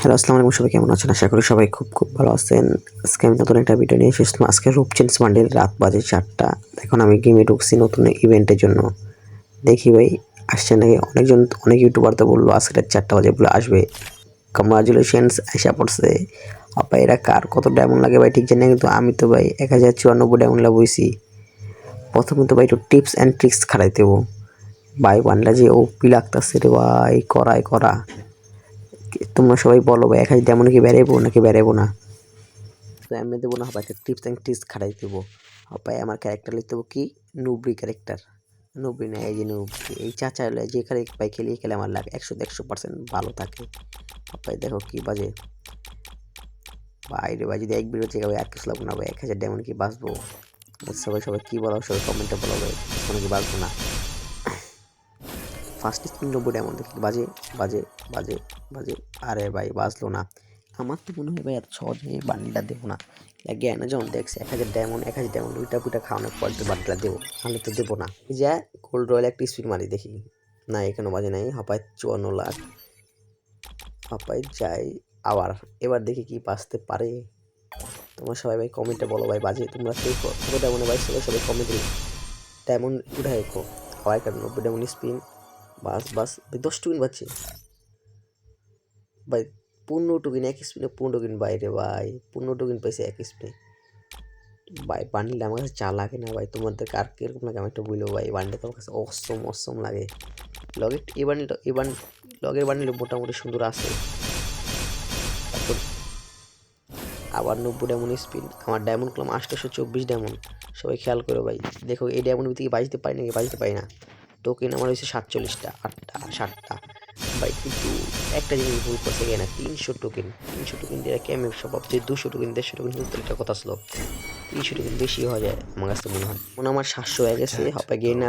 Hello, আসসালামু আলাইকুম। সবাই কেমন আছেন? আশা করি সবাই খুব খুব ভালো আছেন। আজকে আমি নতুন একটা ভিডিও নিয়ে এসেছিলাম আজকে রূপ চেঞ্জ বান্ডেল রাত বাজে চারটা। এখন আমি গেমে ঢুকছি নতুন ইভেন্টের জন্য। দেখি ভাই আসছে নাকি? অনেকজন, অনেক ইউটিউবার তো বলল, আজকে রাত চারটা বাজে, বলে আসবে। কংগ্রাচুলেশনস আশা পড়ছে। আপা এরা কার কত ডায়মন্ড লাগে ভাই, ঠিক জানি কিন্তু আমি তো ভাই এক হাজার চুরানব্বই ডায়মন্ড বইছি প্রথমে তো ভাই একটু টিপস অ্যান্ড ট্রিক্স খাড়াই দেবো। ভাই, বান্ডা যে ও পি লাগতেছে রে ভাই করাই করা। তোমরা সবাই বলো ভাই এক তেমন কি বেড়াইবো নাকি বেড়াইবো না। তো এমনি দেবো না, হবে একটা টিপস অ্যান্ড ট্রিক্স খাটাই দেবো। ভাই আমার ক্যারেক্টার লিখতে কি? নুবরি ক্যারেক্টার নুবরি না, এই যে নুবরি। এই চাচা হলে যে খেলে ভাই খেলে খেলে আমার লাগ একশো একশো পার্সেন্ট ভালো থাকে। ভাই দেখো কি বাজে। বাইরে ভাই, যদি এক বিরো থেকে ভাই আর কিছু লাগবো না ভাই, এক হাজার ডেমন কি বাঁচবো? সবাই সবাই কী বলো সবাই কমেন্টে বলো ভাই, কোনো কি বাঁচবো না। ফার্স্ট স্পিন নব্বই ডায়মন্ড দেখি বাজে বাজে বাজে বাজে। আরে ভাই বাজলো না। আমার তো মনে হয় ভাই এত সহজে বান্ডিলটা দেবো না। জ্ঞান যখন দেখছে, এক হাজার ডায়মন্ড, এক হাজার ডায়মন্ড, দুইটা পুইটা খাওয়ানোর পর তো বান্ডিলটা দেবো। নাহলে তো দেবো না। এই যে গোল্ড রয়্যাল একটা স্পিন মারি দেখি। না, এখানে বাজে নাই। হাপায় চুয়ান্ন লাখ। হাপায় যাই আবার। এবার দেখি কি বাঁচতে পারে। তোমরা সবাই ভাই কমেন্টে বলো ভাই, বাজে। তোমরা সেই কত ডায়মন্ডে ভাই? সবাই সবাই কমেন্টে ডায়মন্ড উঠায় রেখো আবার একটা নব্বই ডায়মন্ড স্পিন। বাস বাস, ভাই, দশ টুকিন পাচ্ছি ভাই, পনেরো টুকিন, এক স্পিনে পনেরো টুকিন বাইরে, ভাই, পনেরো টুকিন পাইছে এক স্পিনে। ভাই, বান্ডিল আমার কাছে চা লাগে না, ভাই, তোমাদের কার কীরকম লাগে আমি একটু বলব ভাই, বান্ডিল তোমার কাছে অসম অসম লাগে। লগের, এই বান্ডিলটা, এই বান্ড, লগের বান্ডিল মোটামুটি সুন্দর তারপর আবার নব্বই ডায়মন্ড স্পিন আমার ডায়মন্ড ক্লাম আটশোশো চব্বিশ ডায়মন্ড সবাই খেয়াল করো, ভাই। দেখো, এই ডায়মন্ড থেকে বাজতে পারি নাকি বাজতে পারি না। টোকেন আমার হয়েছে সাতচল্লিশটা আটটা ষাটটা ভাই কিন্তু একটা জিনিস ভুল করছে গিয়ে না তিনশো টোকেন তিনশো টোকেন দিয়ে কেমন সব যে দুশো টোকেন দেড়শো টোকেন কিন্তু একটা কথা ছিল। তিনশো টোকেন বেশি হয়ে যায় আমার কাছে মনে হয়। মনে আমার সাতশো হয়ে গেছে হবে গিয়ে না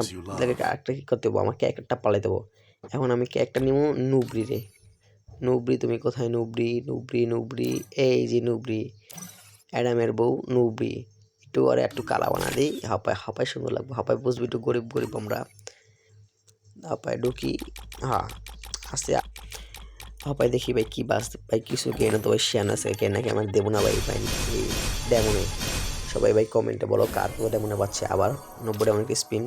একটা কী করতে দেবো আমাকে একটা পালাই দেবো। এখন আমি একটা নিবো? নুবরি রে। নুবরি তুমি কোথায়? নুবরি নুবরি নুবরি। এই যে নুবরি। অ্যাডামের বউ নুবরি। একটু আর একটু কালা বানা দিই। হাপায় হাপায় সুন্দর লাগবে। হাপায় বুঝবি একটু গরিব গরিব আমরা। হাপায় ঢুকি হ্যাঁ আসতে হাপায় দেখি ভাই কি বাস, ভাই কিছু জ্ঞান তো ভাই শিয়ান আছে জ্ঞান নাকি আমার দেবো না ভাই ভাই ডেমনে সবাই ভাই কমেন্টে বলো কার কোনো ডেমনে পাচ্ছে আবার নব্বই ডেমন স্পিন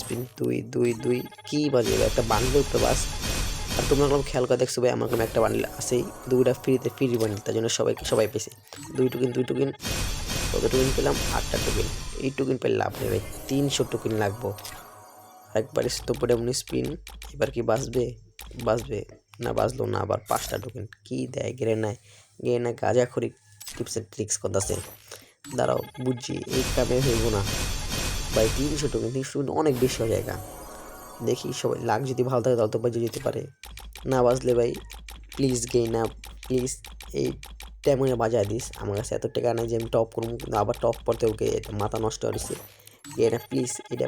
স্পিন দুই দুই দুই, কী বাজে একটা বান্ডেল উপরে বাস। আর তোমরা কোনো খেয়াল করে দেখছ ভাই, আমার কোনো একটা বান্ডেল আছেই, দুইটা ফ্রিতে ফ্রি বান্ডেল তার জন্য সবাই সবাই পেয়েছে। দুই টুকিন দুই টুকিন কত টুকিন পেলাম? আটটা টুকিন এই টুকিন পেলে লাভ নেই ভাই, তিনশো টুকিন লাগবো। একবার স্তূপে এমন স্পিন এবার কি বাঁচবে? বাঁচবে? না বাঁচলো না, আবার পাঁচটা টোকেন কি দেয়? গেরে নাই গেরে না গাজা খড়ি টিপস ট্রিক্স করতেছে। দাঁড়াও, বুঝছি, এই কামে হইব না। ভাই, তিনশো টোকেন তিনশো টোকেন অনেক বেশি হয়ে যায় দেখি সবাই লাখ যদি ভালো থাকে তাহলে তো বাজে যেতে পারে। না বাজলে ভাই প্লিজ গে না প্লিজ এই তেমনে বাজায় দিস। আমার কাছে এত টাকা নাই যে আমি টপ করব, কিন্তু আবার টপ করতে ওকে মাথা নষ্ট হয়েছে এটা প্লিজ এটা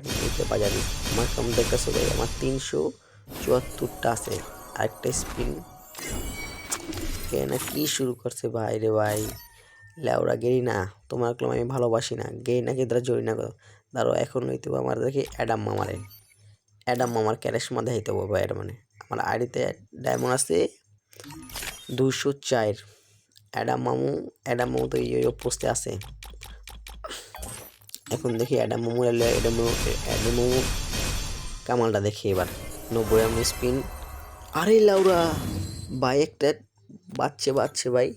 বাজার দিস আমার কম দেখতেছো ভাই আমার তিনশো চুয়াত্তরটা আছে। আরেকটা স্পিন না কি শুরু করছে ভাই রে ভাই? লেওরা গেরি না? তোমার ক্লম আমি ভালোবাসি না। গেরি না কি দ্বারা জড়ি না করো ধরো এখন হইতে আমার দেখি অ্যাডাম মামারে অ্যাডাম মামার ক্যারেশমা দেখাইতে হবে ভাই মানে। আমার আইডিতে ডায়মন্ড আছে দুশো চার। অ্যাডাম মামু অ্যাডাম মামু তো ইয়ে পোস্টে আছে। এখন দেখি অ্যাডাম মামু অ্যাডাম অ্যাডাম মামু কামালটা দেখি এবার। নব্বই এম স্পিন। আরে লাউরা, ভাই একটা বাচ্চে বাচ্চে ভাই।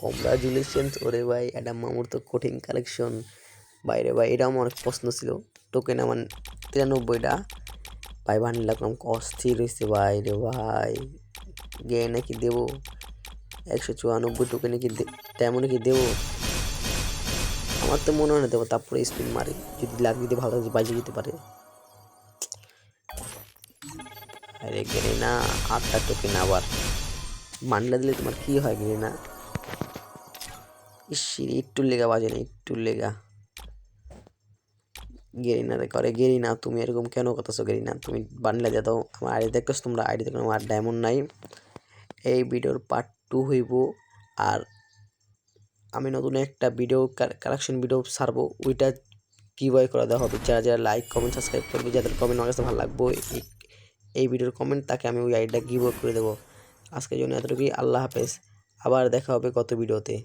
কংগ্রাচুলেশনস ওরে ভাই অ্যাডাম মামুর তো কঠিন কালেকশন বাইরে ভাই এটা আমার অনেক পছন্দ ছিল। টোকেন আমার তিরানব্বইটা। ভাই বানিয়ে লাগলাম অস্থির হয়েছে ভাই রে ভাই। গে নাকি দেবো। একশো চুয়ানব্বই টোকেনে কি তেমন কি দেবো? আমার তো মনে হয় না দেবো তারপরে স্পিন মারি, যদি লাগ দিতে ভালো বাজে দিতে পারে। আরে না আটটা টোকেন আবার। মান্ডলা দিলে তোমার কি হয় গেলে না ইসি, একটু লেগা বাজে না, একটু লেগা। গেরিনা করে গেরিনা তুমি এরকম কেন করতেছো গেরিনা তুমি বান্ডলা দিয়ে দাও, আমার আইডি দেখতেছো তোমরা? আইডি দেখো, আমার ডায়মন্ড নাই। এই ভিডিওর পার্ট টু হইব, আর আমি নতুন একটা ভিডিও কালেকশন ভিডিও ছাড়বো, ওইটা কীভাবে করে দেওয়া হবে। যারা যারা লাইক কমেন্ট সাবস্ক্রাইব করবে, যাদের কমেন্ট আমার ভালো লাগবো এই এই ভিডিওর কমেন্ট তাকে আমি ওই আইডিটা গিভ করে দেবো। আজকের জন্য এতটুকুই, আল্লাহ হাফেজ। আবার দেখা হবে কত ভিডিওতে